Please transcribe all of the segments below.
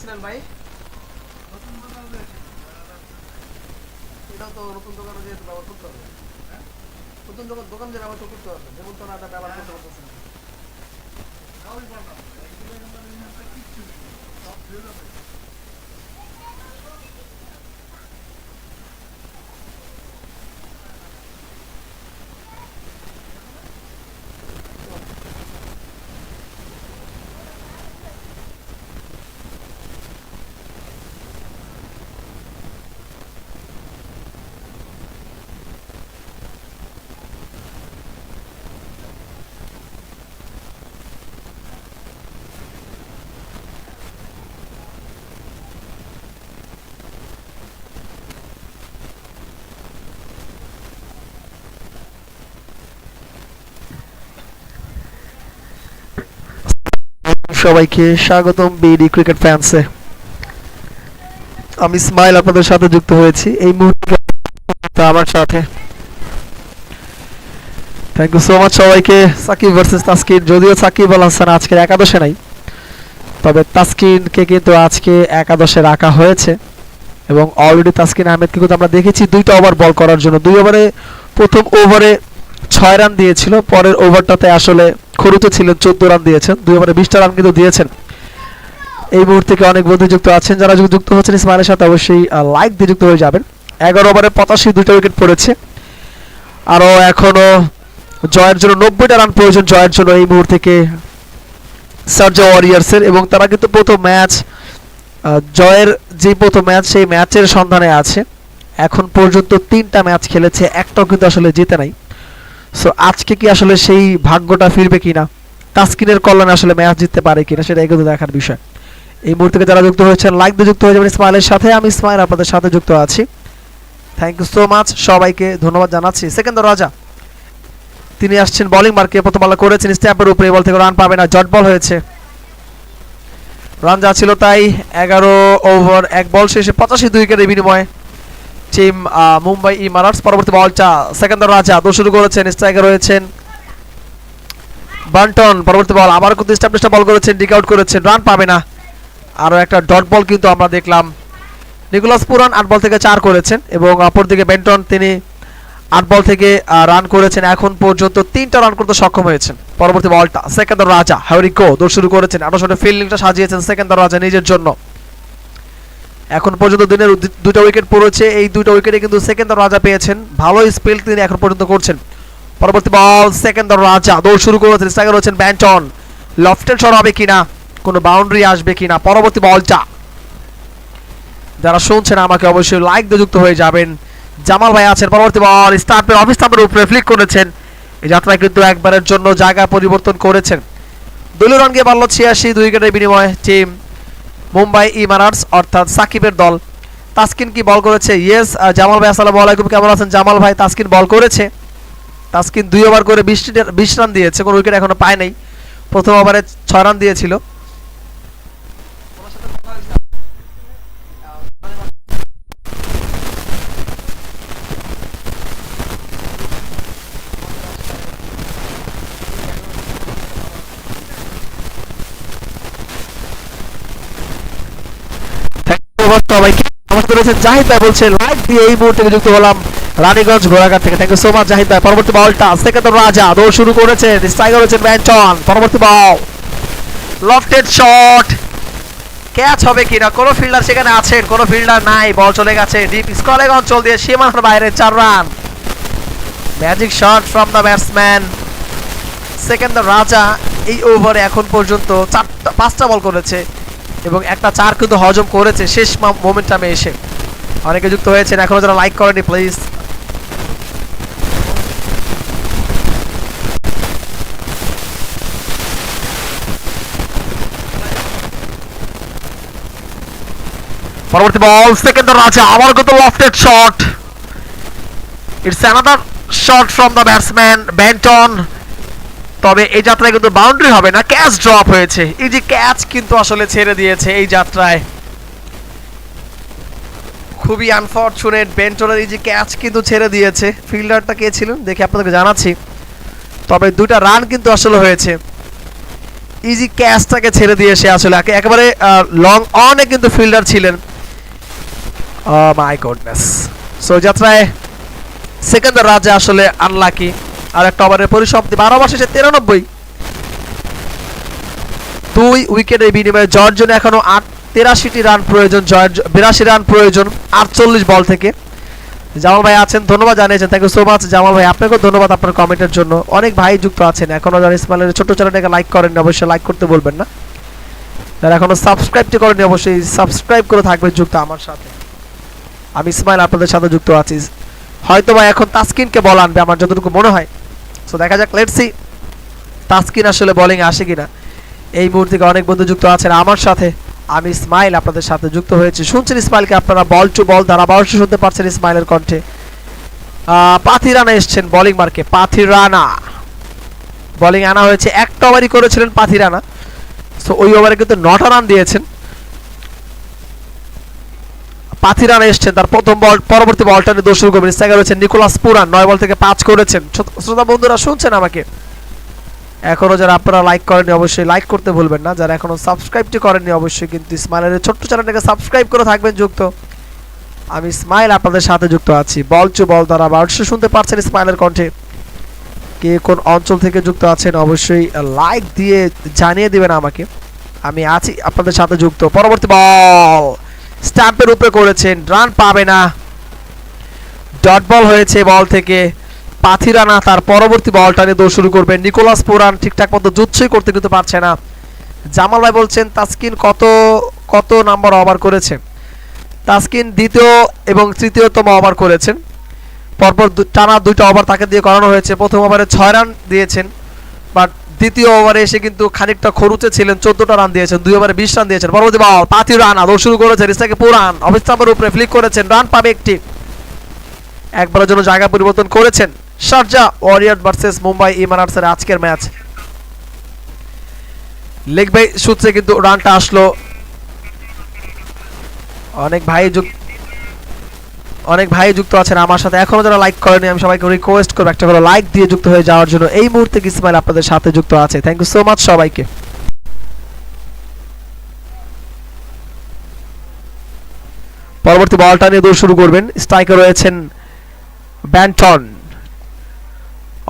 করতেছিলেন ভাই? এটাও তো নতুন দোকানে যেহেতু ব্যবহার করতে হবে হ্যাঁ? নতুন দোকান দোকান যে ব্যবহার করতে হবে যেমন তো না এটা ব্যবহার করতে পারতেছেন সবাইকে স্বাগতম বিডি ক্রিকেট ফ্যান্সে আমি স্মাইল আপনাদের সাথে যুক্ত হয়েছি এই মুহূর্তে আমার সাথে। থ্যাংক ইউ সো মাচ সবাইকে। সাকিব ভার্সেস তাসকিন। যদিও সাকিব আল হাসান আজকের একাদশে নাই, তবে তাসকিনকে কিন্তু আজকে একাদশে রাখা হয়েছে এবং অলরেডি তাসকিন আহমেদকে কিন্তু আমরা দেখেছি দুইটা ওভার বল করার জন্য। দুই ওভারে প্রথম ওভারে ছয় রান দিয়েছিল, পরের ওভারটাতে আসলে খরুতে ছিলেন চোদ্দ রান দিয়েছেন, দুই ওভারে বিশটা রান কিন্তু দিয়েছেন। এই মুহূর্তে কি অনেক বন্ধু যুক্ত আছেন? যারা যুক্ত- যুক্ত হচ্ছেন ইসমাইলের সাথে অবশ্যই লাইক দিয়ে যুক্ত হয়ে যাবেন। এগারো ওভারে পঁচাশি দুইটা উইকেট পড়েছে। আরও এখনও জয়ের জন্য নব্বইটা রান প্রয়োজন, জয়ের জন্য এই মুহূর্তে সার্জা ওয়ারিয়ার্সের, এবং তারা কিন্তু প্রথম ম্যাচ জয়ের যে প্রথম ম্যাচ, সেই ম্যাচের সন্ধানে আছে। এখন পর্যন্ত তিনটা ম্যাচ খেলেছে, একটাও কিন্তু আসলে জিতে নাই। সো আজকে কি আসলে সেই ভাগ্যটা ফিরবে কিনা? তাস্কিনের কল্যাণে আসলে ম্যাচ জিততে পারে কিনা, সেটা কিন্তু দেখার বিষয়। এই মুহূর্তে যারা যুক্ত হয়েছেন লাইক দিয়ে যুক্ত হয়ে যাবেন ইসমাইলের সাথে। আমি ইসমাইল আপনাদের সাথে যুক্ত আছি। থ্যাংক ইউ সো মাচ সবাইকে ধন্যবাদ জানাচ্ছি। সেকেন্ড রাজা তিনি আসছেন বোলিং মার্কে প্রথম বল করেছেন স্ট্যাম্পের উপরে বল থেকে রান পাবে না, জট বল হয়েছে। রান যা ছিল তাই এগারো ওভার এক বল শেষে পঁচাশি দুই উইকেটের বিনিময়ে টিম মুম্বাই ইমারাটস পরবর্তী বলটা সেকেন্ড রাজা। দো শুরু করেছেন স্ট্রাইকার রয়েছেন। বান্টন পরবর্তী বল আবার কিন্তু স্টাবলিশটা বল করেছেন ডিক আউট করেছেন রান পাবে না। আরও একটা ডট বল কিন্তু আমরা দেখলাম। নিকোলাস পুরান আট বল থেকে চার করেছেন এবং অপরদিকে বেন্টন তিনি আট বল থেকে রান করেছেন। এখন পর্যন্ত তিনটা রান করতে সক্ষম হয়েছেন। পরবর্তী বলটা সেকেন্দার রাজা হ্যারিকো দৌড় শুরু করেছেন। আঠারো ফিল্ডিংটা সাজিয়েছেন সেকেন্দার রাজা নিজের জন্য। এখন পর্যন্ত দিনের দুটো উইকেট পড়েছে। এই দুটো উইকেটে কিন্তু সেকেন্দার রাজা পেয়েছেন। ভালো স্পেল তিনি এখন পর্যন্ত করছেন। পরবর্তী বল সেকেন্দার রাজা। দৌড় শুরু করেছেন, স্ট্রাইকার হচ্ছেন ব্যান্টন। লফটেড শট হবে কিনা, কোনো বাউন্ডারি আসবে কিনা, পরবর্তী বলটা যারা শুনছেন আমাকে অবশ্যই লাইক দিয়ে যুক্ত হয়ে যাবেন। জামাল ভাই আছেন, পরবর্তী বল স্টাম্পের অফিস স্টাম্পের উপরে ফ্লিক করেছেন। এই যাত্রায় কিন্তু একবারের জন্য জায়গা পরিবর্তন করেছেন। দলীয় রান গিয়ে বাড়লো ছিয়াশি, দুই উইকেটের বিনিময়ে টিম মুম্বাই ইমারাটস অর্থাৎ সাকিবের দল। তাসকিন কি বল করেছে? ইয়েস জামাল ভাই, আসসালামু আলাইকুম, কেমন আছেন? জামাল ভাই, তাসকিন বল করেছে। তাসকিন দুই ওভার করে বিশ বিশ রান দিয়েছে, কোনো উইকেট এখনও পায় নাই। প্রথম ওভারে ছয় রান দিয়েছিল। ধন্যবাদ সবাইকে। বলছে লাইভ দিয়ে এই মুহূর্তে যুক্ত হলাম রানীগঞ্জ ঘোড়াঘাট থেকে। থ্যাংক ইউ সো মাচ পরবর্তী বলটা সেকেন্ড রাজা, দৌড় শুরু করেছে। হচ্ছেন পরবর্তী বল লফটেড শট ক্যাচ হবে কিনা? কোনো ফিল্ডার সেখানে আছেন? কোনো ফিল্ডার নাই। বল চলে গেছে। ডিপ স্কলেগ অঞ্চল দিয়ে সীমানার বাইরে চার run magic shot from the batsman Sikandar Raza এই ওভারে এখন পর্যন্ত চারটা, পাঁচটা বল করেছে। এবং একটা চার কিন্তু হজম করেছে। শেষ মোমেন্টামে এসে। অনেকে যুক্ত হয়েছেন, এখনও যারা লাইক করেনি প্লিজ পরবর্তী বল সেকেন্ড রাজা আবার কত lofted shot it's another shot from the batsman Banton তবে এই যাত্রায় কিন্তু বাউন্ডারি হবে না ক্যাচ ড্রপ হয়েছে। এই যে ক্যাচ কিন্তু আসলে ছেড়ে দিয়েছে এই যাত্রায়। খুবই আনফরচুনেট বেন্টনের এই যে ক্যাচ কিন্তু ছেড়ে দিয়েছে। ফিল্ডারটা কে ছিলেন দেখে আপনাদেরকে জানাচ্ছি। তবে দুইটা রান কিন্তু আসলে হয়েছে। ইজি ক্যাচটাকে ছেড়ে দিয়ে সে আসলে একে- একেবারে লং অনে কিন্তু ফিল্ডার ছিলেন। মাই গডনেস সো যাত্রায় সেকেন্ডার রাজা আসলে আনলাকি আর একটা ওভারের পরিসমাপ্তি, বারো ওভার শেষে তিরানব্বই। দুই উইকেটের বিনিময়ে জয়ের জন্য এখনও আট, তেরাশিটি রান প্রয়োজন জয়ের বিরাশি রান প্রয়োজন, আটচল্লিশ বল থেকে। জামাল ভাই আছেন, ধন্যবাদ জানিয়েছেন thank you so much Jamal ভাই, আপনাকেও ধন্যবাদ আপনার কমেন্টের জন্য। অনেক ভাই যুক্ত আছেন, এখনও যারা ইসমাইলের ছোট চ্যানেলটাকে লাইক করেন অবশ্যই লাইক করতে বলবেন না। যারা এখনও সাবস্ক্রাইবটি করেনি অবশ্যই সাবস্ক্রাইব করে থাকবেন যুক্ত আমার সাথে। আমি ইসমাইল আপনাদের সাথে যুক্ত আছি। হয়তো বা এখন তাসকিনকে বল আনবে, আমার যতটুকু মনে হয়। সো দেখা যাক লেটস তাসকিন আসলে বোলিং আসে কিনা? এই মুহূর্তে অনেক বন্ধু যুক্ত আছেন? আমার সাথে আমি ইসমাইল, আপনাদের সাথে যুক্ত হয়েছি। শুনছেন ইসমাইলকে আপনারা বল টু বল ধারাবাহিক শুনতে পারছেন ইসমাইলের কণ্ঠে। পাথি রানা এসছেন বোলিং মার্কে পাথি রানা। বোলিং আনা হয়েছে। একটা ওভারই করেছিলেন পাথি রানা। সো ওই ওভারে কিন্তু নটা রান দিয়েছেন। পাথি রানা এসছেন। তার প্রথম বল, পরবর্তী বলটা নিয়ে দোষ করবেন। স্ট্রাইকার রয়েছেন নিকোলাস পুরান, নয় বল থেকে পাঁচ করেছেন। শ্রোতা- বন্ধুরা, শুনছেন আমাকে? এখনও যারা আপনারা লাইক করেননি, অবশ্যই লাইক করতে ভুলবেন না। যারা এখনও সাবস্ক্রাইবটি করেননি, অবশ্যই কিন্তু ইসমাইলের ছোট্ট চ্যানেলটাকে সাবস্ক্রাইব করে থাকবেন, যুক্ত। আমি স্মাইল আপনাদের সাথে যুক্ত আছি। বল চু বল দ্বারা অবশ্যই শুনতে পারছেন ইসমাইলের কণ্ঠে। কে কোন অঞ্চল থেকে যুক্ত আছেন, অবশ্যই লাইক দিয়ে জানিয়ে দিবেন আমাকে। আমি আছি আপনাদের সাথে যুক্ত। পরবর্তী বল! স্ট্যাম্পের উপরে করেছেন, রান পাবে না। ডট বল হয়েছে বল থেকে। পাথিরানা তার পরবর্তী বলটা নিয়ে দৌড় শুরু করবেন নিকোলাস পুরান ঠিকঠাক মতো জুৎসই করতে কিন্তু পারছে না। জামাল ভাই বলছেন, তাসকিন কত কত নাম্বার ওভার করেছে? তাসকিন দ্বিতীয় এবং তৃতীয়তম ওভার করেছেন। পরপর টানা দুইটা ওভার তাকে দিয়ে করানো হয়েছে। প্রথম ওভারে ছয় রান দিয়েছেন। বাট দ্বিতীয় ওভারে এসে কিন্তু খানিকটা খরুচে ছিলেন, চোদ্দটা রান দিয়েছেন, দুই ওভারে বিশ রান দিয়েছেন। পরবর্তী বল পাথি রান দৌড় শুরু করেছেন ইস্তাকে পুরান। অবিস্তামের উপরে ফ্লিক করেছেন, রান পাবে একটি। একবারের জন্য জায়গা পরিবর্তন করেছেন শারজা ওয়ারিয়ার ভার্সেস মুম্বাই ইমারাটসের আজকের ম্যাচ। লেগ বাই সূত্রে কিন্তু রানটা আসলো। অনেক ভাই অনেক ভাই যুক্ত আছেন আমার সাথে। এখনও যারা লাইক করেনি আমি সবাইকে রিকোয়েস্ট করব একটা করে লাইক দিয়ে যুক্ত হয়ে যাওয়ার জন্য। এই মুহূর্তে ইসমাইল আপনাদের সাথে যুক্ত আছে। থ্যাংক ইউ সো মাচ সবাইকে। পরবর্তী বলটা নিয়ে দৌড় শুরু করবেন। স্ট্রাইকার রয়েছেন ব্যান্টন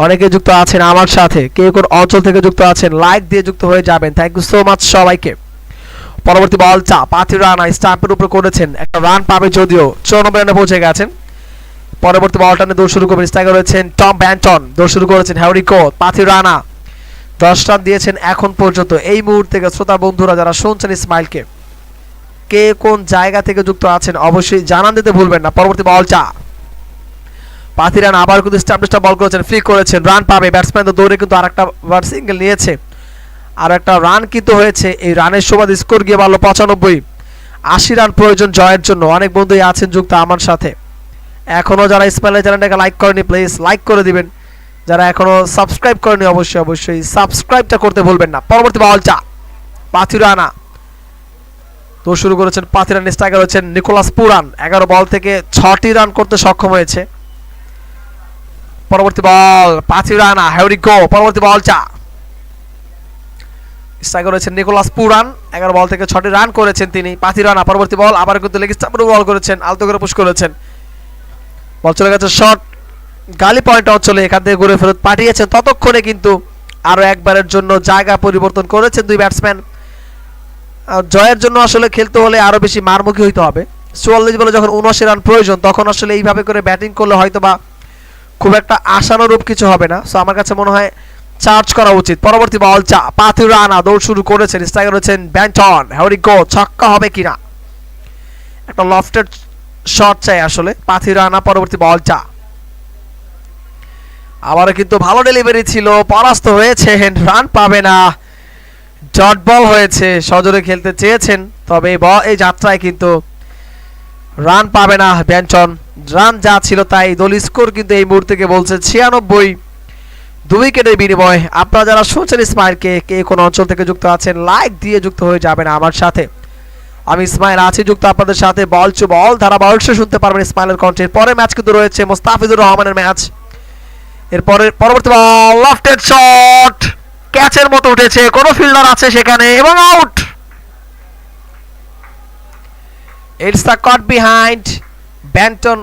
অনেকে যুক্ত আছেন আমার সাথে। কে কোন অঞ্চল থেকে যুক্ত আছেন। লাইক দিয়ে যুক্ত হয়ে যাবেন। থ্যাংক ইউ সো মাচ সবাইকে। পরবর্তী বল চা পাঁচটি রান স্টাম্পের উপর করেছেন। একটা রান পাবে যদিও চৌরানব্বই রানে পৌঁছে গেছেন। পরবর্তী বলটা নিয়ে দৌড় শুরু করবেন স্ট্রাইকার রয়েছেন টম ব্যান্টন। দৌড় শুরু করেছেন হ্যারিকো পাথি রানা দশ রান দিয়েছেন এখন পর্যন্ত। এই মুহূর্তে শ্রোতা বন্ধুরা যারা শুনছেন ইসমাইলকে, কে কোন জায়গা থেকে যুক্ত আছেন অবশ্যই জানান দিতে ভুলবেন না। পরবর্তী বল চা। পাথিরান আবার কিন্তু স্টাবলিশটা বল করেছেন ফ্লিক করেছেন রান পাবে। ব্যাটসম্যান তো দৌড়ে কিন্তু আরেকটা সিঙ্গেল নিয়েছে। আর একটা রান কিন্তু হয়েছে। এই রানের সুবাদ স্কোর গিয়ে বাড়লো পঁচানব্বই। আশি রান প্রয়োজন জয়ের জন্য। অনেক বন্ধুই আছেন যুক্ত আমার সাথে। এখনও যারা ইসমাইলের চ্যানেলটাকে লাইক করেনি প্লিজ লাইক করে দিবেন। যারা এখনও সাবস্ক্রাইব করেনি, অবশ্যই অবশ্যই সাবস্ক্রাইবটা করতে ভুলবেন না। পরবর্তী বল চা পাথিরানা। তো শুরু করেছেন পাথিরান স্ট্রাইকার হচ্ছেন নিকোলাস পুরান। এগারো বল থেকে ছটি রান করতে সক্ষম হয়েছে। পরবর্তী বল পাঁচি রানা হ্যারি গো পরবর্তী বল চা স্ট্রাইকার রয়েছেন নিকোলাস পুরান। এগারো বল থেকে ছটি রান করেছেন তিনি। পাঁচি রান পরবর্তী বল। আবার কিন্তু লেগ স্টাম্পের বল করেছেন। আলতো করে পুশ করেছেন। বল চলে গেছে শট গালি পয়েন্ট অঞ্চলে এখান থেকে ঘুরে ফেরত পাঠিয়েছেন। ততক্ষণে কিন্তু আরও একবারের জন্য জায়গা পরিবর্তন করেছেন দুই ব্যাটসম্যান। জয়ের জন্য আসলে খেলতে হলে আরও বেশি মারমুখী হইতে হবে। চুয়াল্লিশ বলে যখন উনআশি রান প্রয়োজন, তখন আসলে এইভাবে করে ব্যাটিং করলে হয়তো বা খুব একটা আশানুরূপ কিছু হবে না। সো আমার কাছে মনে হয় চার্জ করা উচিত। পরবর্তী বল চা পাথি রানা দৌড় শুরু করেছেন। স্ট্রাইকার হচ্ছেন ব্যান্টন। হ্যারি গো, ছক্কা হবে কিনা? একটা লফটের শট চাই আসলে। পাথি রানা, পরবর্তী বল চা। আবারও কিন্তু ভালো ডেলিভারি ছিল। পরাস্ত হয়েছেন রান পাবে না। ডট বল হয়েছে। সজোরে খেলতে চেয়েছেন। তবে এই যাত্রায় কিন্তু রান পাবে না ব্যান্টন। রান যা ছিল তাই। দল স্কোর কিন্তু এই মুহূর্তে বলছে ছিয়ানব্বই। উইকেটের বিনিময় আপনারা যারা শুনছেন ইসমাইলকে, কে কোন অঞ্চল থেকে যুক্ত আছেন, লাইক দিয়ে যুক্ত হয়ে যাবেন আমার সাথে। আমি ইসমাইল আছি, যুক্ত আপনাদের সাথে, বল চু বল ধারা অবশ্যই শুনতে পারবেন ইসমাইলের কণ্ঠের পরে ম্যাচ কিন্তু রয়েছে মোস্তাফিজুর রহমানের ম্যাচ। এরপরে পরবর্তী বল লফটেড শট ক্যাচের মতো উঠেছে, কোন ফিল্ডার আছে সেখানে, এবং out it's the caught behind Banton